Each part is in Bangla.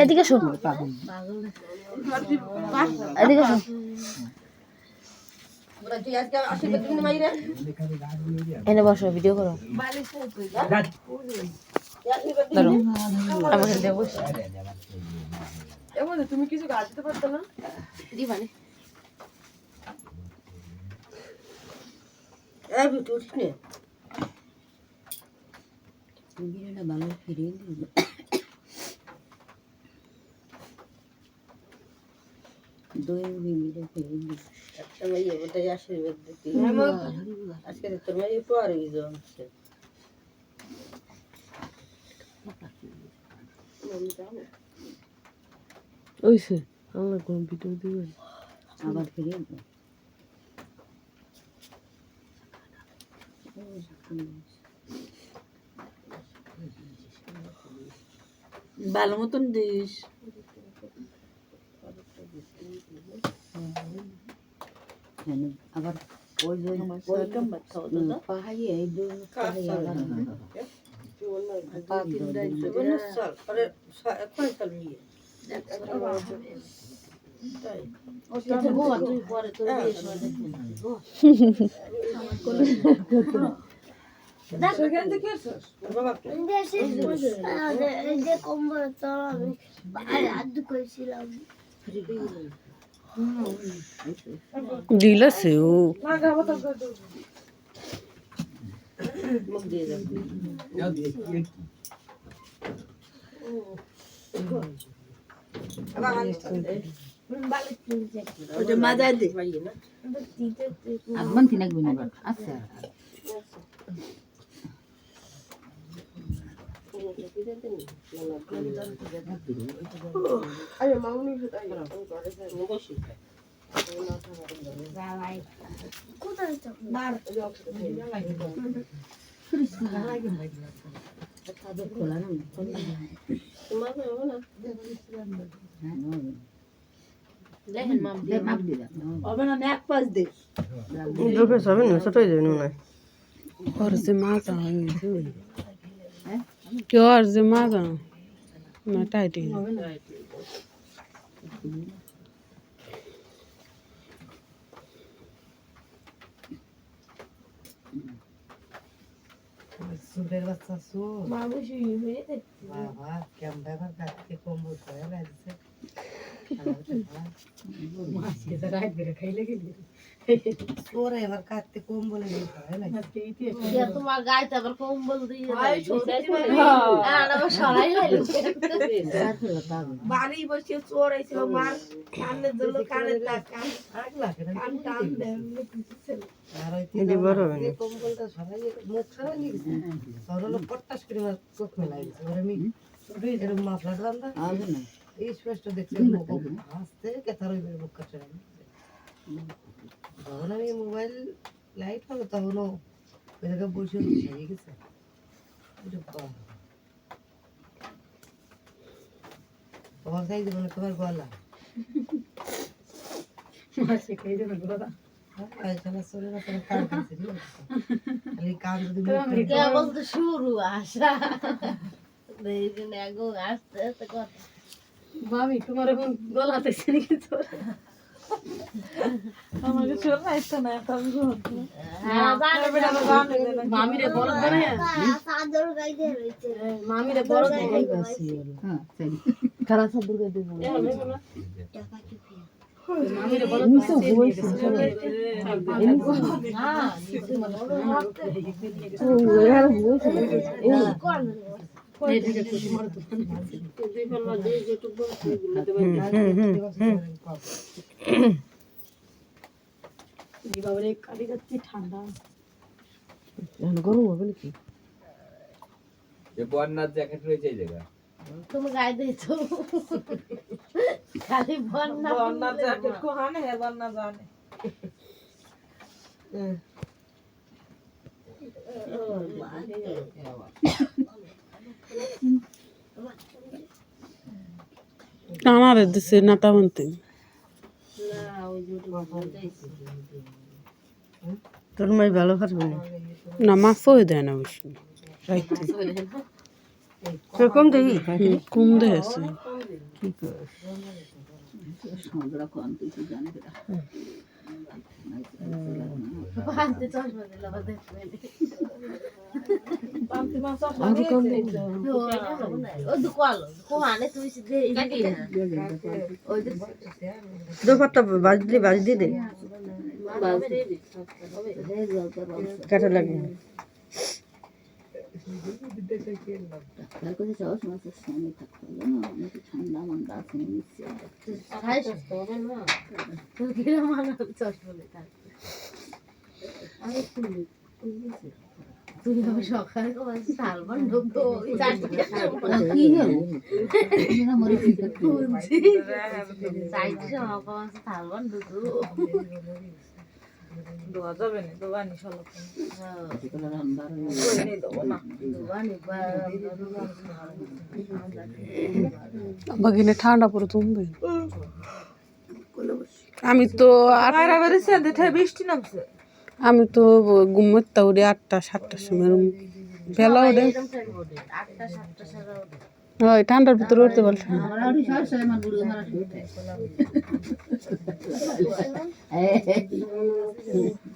এদিকে শো এদিকে শো বলে তুই আজকে আশীর্বাদ দিবি না মাইরে এনে বসো ভিডিও করো তুমি কিছু গাছ দিতে পারতো না? দিবানে এই বিটু উঠিস নে। বিড়াটা ভালো ফিরিয়ে দিল দই বিড়ে ফিরিয়ে দিল একটা মাইয়ে ওটাই আশীর্বাদ দিতে। আজকে তো তোর মাইয়ে পরে গেছে ওইসে আমরা কোন ভিডিও দিবেন আবার ফিরিয়ে দিল ভালো মতন দিস। হ্যাঁ, আবার ওই যে পাহাড়ি এই দুই পাহাড়ি আবার Şekerini dikersin. Ben de kombo tamam. Hadi koysilam. Dila se o. Mother দিন আচ্ছা জীবনে সাল পরে কয় সাল বিয়ে তাই সেখান থেকে এসছিস? বাবা যে কম্বল আমি আদু করেছিলাম দিলাছে ও মুখ দিয়ে যাবে ওটা মাজা দে মাইয়ে না আগবান তিনাক বিনা আচ্ছা আরে মামুনি বসি কোথায় তো খোলা না তোমার হবে না দেখেন মাম দে মাপ দিলা হবে না এক পাঁচ দে দুটো হবে না ছোট হয়ে যাবে না ওর যে মাজা হয়েছে কেউ আর যে মাজা না টাইট সুরের বাচ্চা সু মামুষি হয়ে বাবা কেমন ব্যাপার কাটতে কম্বল করে লাগছে ওরা এবার কাটতে কম্বলে লাগছে তোমার গাইতে আবার কম্বল দিয়ে আর আবার সরাই লাইলো বাড়ি বসে চোর আইছিল মার কানের জন্য কানের টাকা আগ লাগে না কান? টান দেন আর ওই বড় কম্বলটা সরাই মুখ সরাই গেছে। সর পট্টাস করে আমার চোখ মেলাই গেছে। আমি এরকম মাফলার না। এই স্পষ্ট দেখছি ওই মুখ কাটে যখন আমি মোবাইল লাইট হবে তখনও ওই জায়গায় বসে সারিয়ে গেছে। তোমার মানে তোমার গলা। হ্যাঁ, না, তোমার শুরু আস্তে আস্তে কথা মামি তোমার এখন গলাতে আমাকে চলে আসছে না এখন মামিরে বড় বানায় চাদর গাইতে রয়েছে মামিরে হ্যাঁ বড় এখন গরম হবে নাকি? যে বন্যার জ্যাকেট রয়েছে এই জায়গা তুমি দিয়েছ। খালি বন্যা জ্যাকেট কানারে দিছে না যে তোর মাই ভালো পারবে না? না মাছও দেয় না বেশি। কম দেখি কম দেয়ছে পান্তে চশমা দিলে আবার দেখতে পেলি। ওই তো কলো, কোহানে তুই সে দে- দেখি না। ওই তো দোপারটা বাজ দিয়ে দে কাটা লাগে খাইছ তো, আমার মা। তুই কিরম মানাবে চশমা দিয়ে থাকতে? তুই আবার সকালে কমাস শালবান ঢুকতো ওই চারটে কি হলো শুনছি চারটে সময় কমাস শালবান ঢুকতো দোয়া যাবে না দোয়া নি শালা দুবানি ঠান্ডা পরে তুমবে আমি তো আর বৃষ্টি নামছে আমি তো ঘুমোতে উঠে আটটা সাতটার সময় বেলা ওঠে হয় ঠান্ডার ভিতরে উঠতে পারছি না।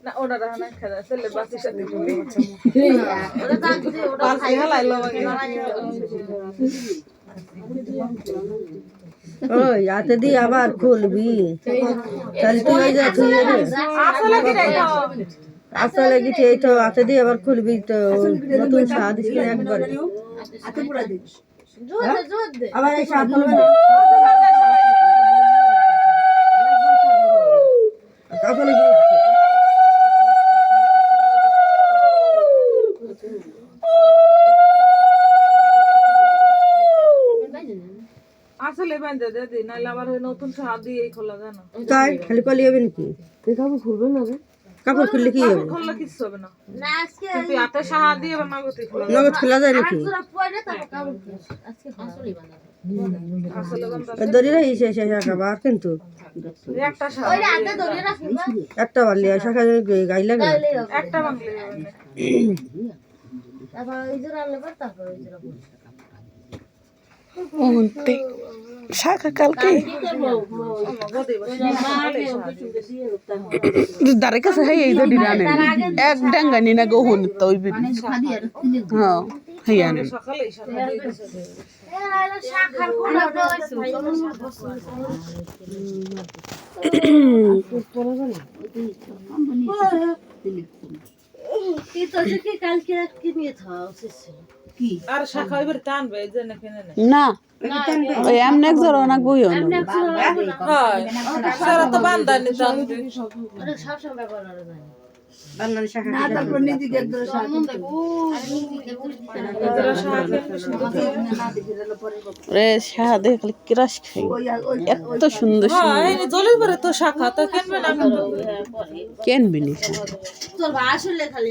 না ওই হাতে দিয়ে আবার খুলবি। তাহলে তুই ওই যা তুই? আসলে কিছু এই তো হাতে দিয়ে আবার খুলবি তো নতুন স্বাদ দিচ্ছি একবার। আবার এই স্বাদ খুলবে না। কাপড়ে দিয়ে দিচ্ছি। আসলে বেঁধে দে দি নাহলে আবার ওই নতুন দিয়ে খোলা যায় না তাই খালি কলি হবে নাকি কাপড় খুলবে না কাপড় খুললে কি হবে খোলা কিছু হবে না না আজকে তুই হাতে সাহায্য দিয়ে এবার নগদে খোলা নগদ খোলা যায় নাকি আজকে বানাবো কিন্তু একটা বাড়লি শাখা গাই লাগে। একটা শাখা কালকে? দারে কাছে হাই, এই দড়ি রানে এক ডাঙ্গা নি না গহন তো হ্যাঁ হাই আনে। কোনা কি তো কালকে কি নিয়ে খাওয়া উচিত ছিল আর শাখা এবার টানবে এই জন্য কেনে না। ওই এমন এক জোর অনেক বই হয়। সারা তো বান্দা নি টানবে ওটা সবসময় ব্যবহার করা যায় না। খাই। এত সুন্দর হ্যাঁ জলের পরে তো শাখা তো কেনবে না আসলে খালি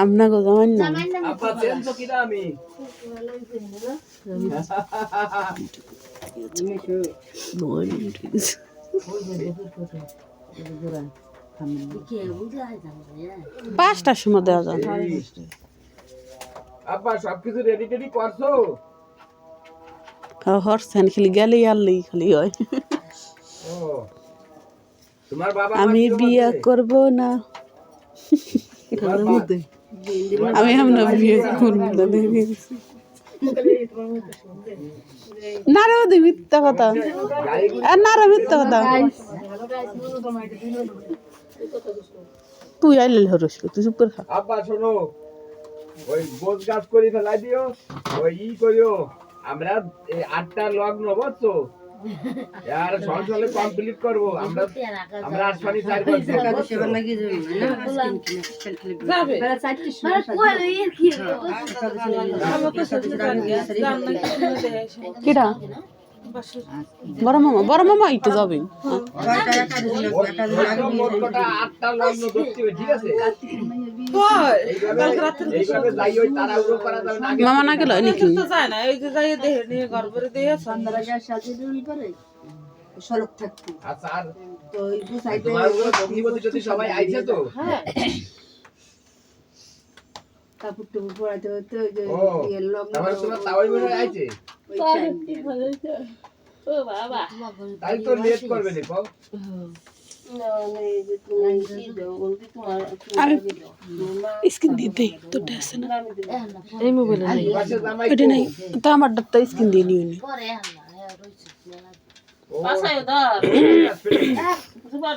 আমনা গো জামাই না। আপা চেন তো কিনা আমি কে বুঝে আই জানো রে পাঁচটার সময় দেওয়া যাবে। আপা সবকিছু রেডি টেডি করছ? হরসেন খালি গেলেই আনলেই খালি হয় ও তোমার বাবা আমি বিয়ে করব না আমি আমরা বিয়ে করব না ওদের মিথ্যা কথা আর মিথ্যা কথা তুই আইলে হরস তুই চুপ করে খা আব্বা শোনো ওই গোছ গাছ করে ফেলাই দিও ওই ই করিও আমরা আটটা লগ্ন বুঝছ আর সংসারে কমপ্লিট করব। আমরা আমরা আটশানি চার কিরা বড় মামা বড় মামা একটু যাবে। আটটা লগ্ন ঠিক আছে? ওই আগে মামা না গেল? নাকি? যায় না এই যে যাই দেহে নিয়ে ঘর করে দিয়ে সন্ধ্যাবেলার সাথে দুল করে সড়ক থাকতো। আচ্ছা আর তো এই দু সাইডে তোমার ওগুলো ভগ্নিপতি যদি সবাই আইছে তো? কাপড় টুপড় পরাতে হতো ওই যে ও, বিয়ের তারপরে তোমার তাওয়াই মনে হয় আইছে? ও বাবা। তাই তো লেট করবে নি কও আমি স্কিন দিতে তোরটা আছে না এই মোবাইলে নাই পাশে জামাই ওইটা নাই তো আমার ডাক্তার স্কিন দিয়ে নিও নি পরে আনলা হ্যাঁ রইছে ও, বাসায় ধর সুপার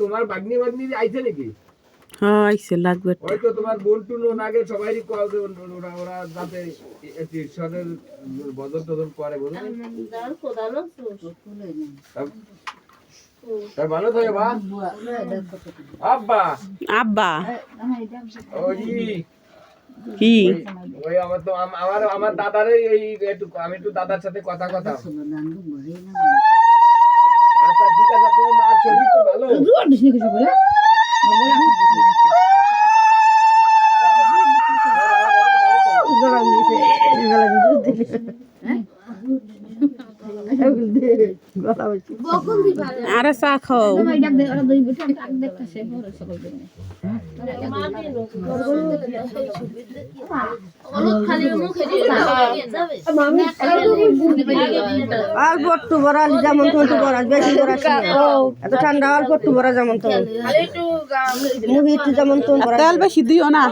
তোমার বাগনি বাগনি আইছে নাকি? হ্যাঁ আইসে লাগবে ওই তো তোমার বল্টু আগে কল দেব ওরা ওরা যাতে ঈশ্বরের বদল টদল করে বুঝলি তাই ভালো থাকে বা আব্বা। আব্বা। ওই কি? ওই আমার তো আম- আমার আমার দাদারে এই একটু আমি একটু দাদার সাথে কথা কথা ভালো আরে চা খাও। অল্প একটু যেমন তখন তো বড়াল বেশি বড়াল এত ঠান্ডা অল্প একটু বড়া যেমন মুহি একটু যেমন বড়া তেল বেশি দিও না।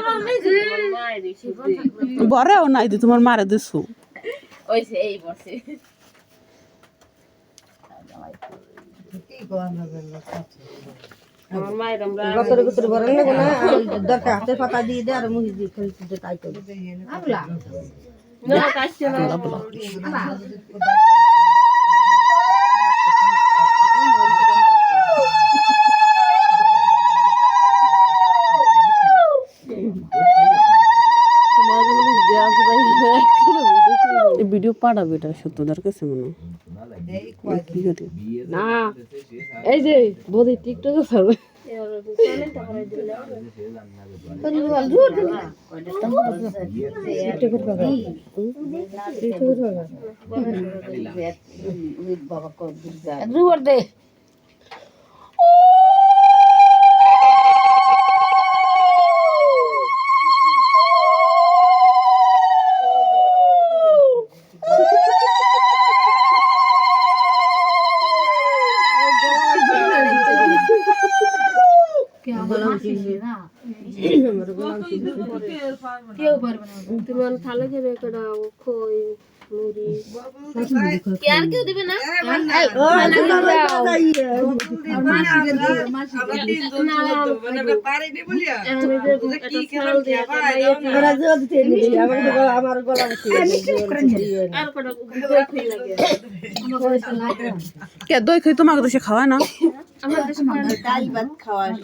বরেও নাই তোমার মারে দিছু ওইছে এই বসে আমার মায়ের আমরা গতরে গতরে বড়াল না? না দরকার হাতে পাতা দিয়ে দে আর মুহি দিয়ে খালি তুই তাই করবি না কাছে না। এই ভিডিও পাঠাবে এটা সত্যদার কাছে মনে হয়। কি করে? না। এই যে বদি টিকটকে ফেলবে জুয়ার দে তোমার থালে যাবে কটা খই মুড়ি কে আর কেউ দিবে না আমার গলা কে দই খাই তোমাকে তো সে খাওয়ায় না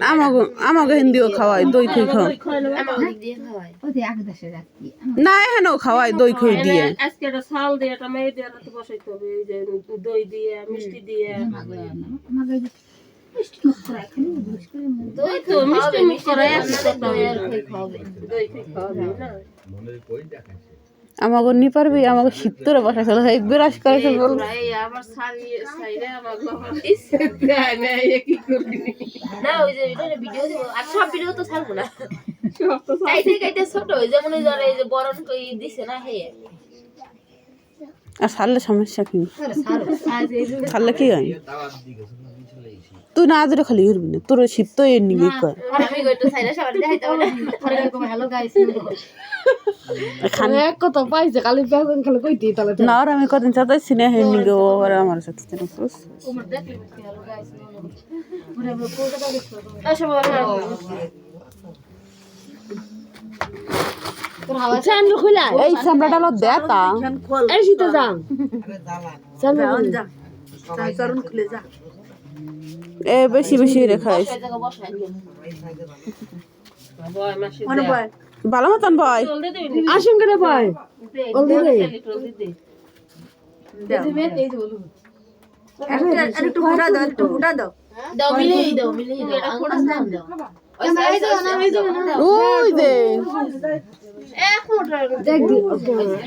আমাকে আমাকে হিন্দিও খাওয়ায় দই খাই খাওয়াই না এখানেও খাওয়ায় দই খাই দিয়ে আজকে একটা চাল দিয়ে একটা মেয়ে দিয়ে বসাইতে হবে এই যে দই দিয়ে মিষ্টি দিয়ে দই তো মিষ্টি খাবে মনের কই দেখাচ্ছে আমাকে নি পারবি আমাকে শীতরে বসা চলো একবার আস করে বল। তো ছাড়বো না। কাইতে কাইতে ছোট ওই যেমন ওই ধর এই যে বরণ কই দিছে না হে। আর সারলে সমস্যা কি? সারলে কি হয়? তুই না আজরে খালি করবি না তোর শীত তো এর নিগে কর আর আমি পাইছে খালি বেগুন খালি কইতি তাহলে না আর কদিন চাতাইছি না এর নিগে ও আর আমার সাথে তেনে এই চামড়াটা লো দেতা এই শীতে যাম চান্দ্র চরণ খুলে যা। এ বেশি বেশি বসাই মনে পড়ে ভালো মতন বয় আসুন করে ভাই। একটু ফুটা দাও একটু ফুটা দাও। দাও মিলিয়ে মিলিয়ে ওই দে এক মোটা দেখ দি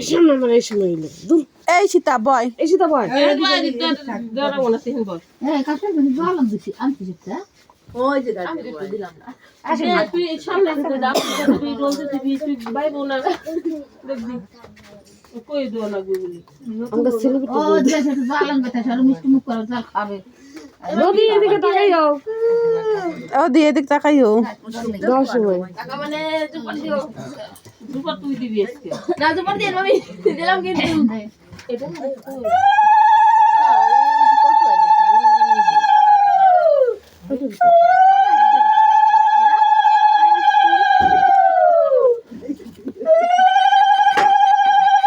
সামনে মানে এই সময় দূর। এই সীতা বয়। এই শীতে ভাই ওই যে গাছ আমরা সেলিব্রিটি নদী এদিকে তাকাইও ও দিয়ে তাকাইও দশ সময় টাকা মানে জুপার দিও। জুপার তুই দিবি আজকে। না জুপার দিয়ে আমি দিলাম কিন্তু। এটা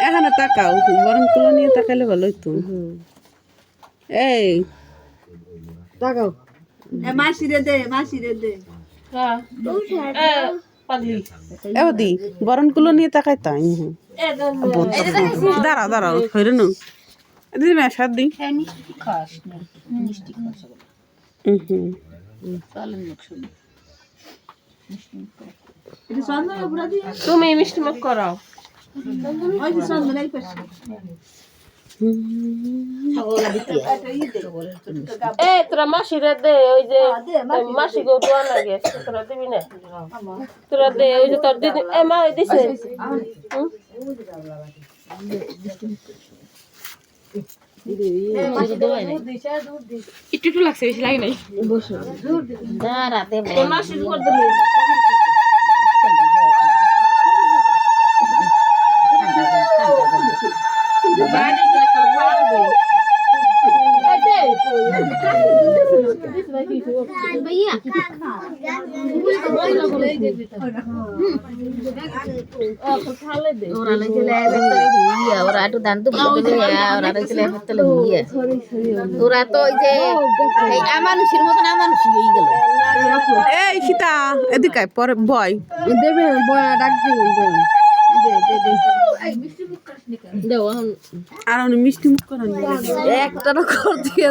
এখানে তাকাও গরম তুলো নিয়ে তাকাইলে ভালো হইতো। এই। তাকাও। এ মাসি রে দে মাসি রে দে। এ দি বরণ কুলো নিয়ে তাকাই তাই দাঁড়াও দাঁড়াও হইরে নু দিদি মে সাত দি হুম এটা চন্দন পুরা দিয়ে তুমি মিষ্টি মুখ করাও। এ, তোরা মাসি রে দে, ওই যে, মাসি গো দোয়া লাগে, তোরা দিবি না? তোরা দে, ওই যে তোর দিদি এ, মা দিছে। একটু একটু লাগছে বেশি লাগে নাই। বাড়ি দেখা পারবে তোরা তো ওই যে এই আমানুষের মতন আমানুষ হয়ে গেল। এই সীতা এদিকে পরে বয়। দেবে বয়া। ডাক আর মিষ্টি মুখ করেন। একটা করতে